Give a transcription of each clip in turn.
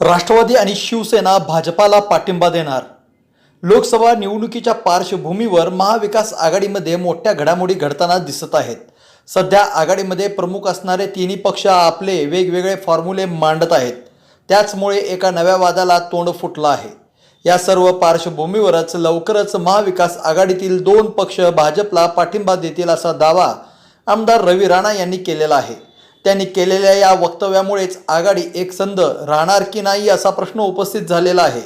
राष्ट्रवादी आणि शिवसेना भाजपाला पाठिंबा देणार. लोकसभा निवडणुकीच्या पार्श्वभूमीवर महाविकास आघाडीमध्ये मोठ्या घडामोडी घडताना दिसत आहेत. सध्या आघाडीमध्ये प्रमुख असणारे तिन्ही पक्ष आपले वेगवेगळे फॉर्म्युले मांडत आहेत. त्याचमुळे एका नव्या वादाला तोंड फुटलं आहे. या सर्व पार्श्वभूमीवरच लवकरच महाविकास आघाडीतील दोन पक्ष भाजपला पाठिंबा देतील असा दावा आमदार रवी राणा यांनी केलेला आहे. त्यांनी केलेल्या या वक्तव्यामुळेच आघाडी एकसंध राहणार की नाही असा प्रश्न उपस्थित झालेला आहे.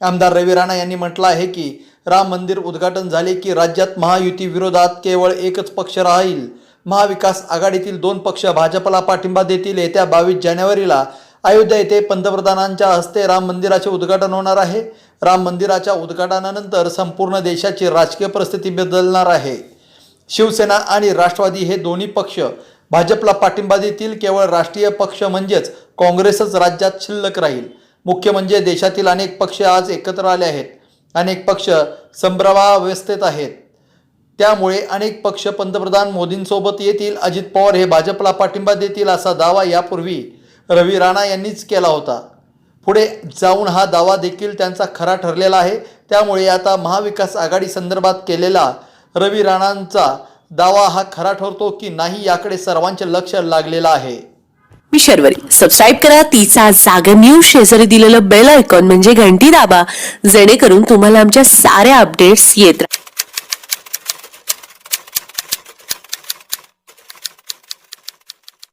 आमदार रवी राणा यांनी म्हटलं आहे की राम मंदिर उद्घाटन झाले की राज्यात महायुती विरोधात केवळ एकच पक्ष राहील. महाविकास आघाडीतील दोन पक्ष भाजपला पाठिंबा देतील येत्या बावीस जानेवारीला. अयोध्या येथे पंतप्रधानांच्या हस्ते राम मंदिराचे उद्घाटन होणार आहे. राम मंदिराच्या उद्घाटनानंतर संपूर्ण देशाची राजकीय परिस्थिती बदलणार आहे. शिवसेना आणि राष्ट्रवादी हे दोन्ही पक्ष भाजपला पाठिंबा देतील केवळ राष्ट्रीय पक्ष म्हणजेच काँग्रेसच राज्यात शिल्लक राहील. मुख्य म्हणजे देशातील अनेक पक्ष आज एकत्र आले आहेत. अनेक पक्ष संभ्रमावस्थेत आहेत. त्यामुळे अनेक पक्ष पंतप्रधान मोदींसोबत येतील. अजित पवार हे भाजपला पाठिंबा देतील असा दावा यापूर्वी रवी राणा यांनीच केला होता. पुढे जाऊन हा दावा देखील त्यांचा खरा ठरलेला आहे. त्यामुळे आता महाविकास आघाडी संदर्भात केलेला रवी राणांचा दावा हा खरा ठरतो की नाही याकडे सर्वांचे लक्ष लागलेलं आहे. मी सबस्क्राईब करा. तिचा जागर न्यूज शेजारी दिलेलं बेल आयकॉन म्हणजे घंटी दाबा. जेणेकरून तुम्हाला आमच्या साऱ्या अपडेट्स येत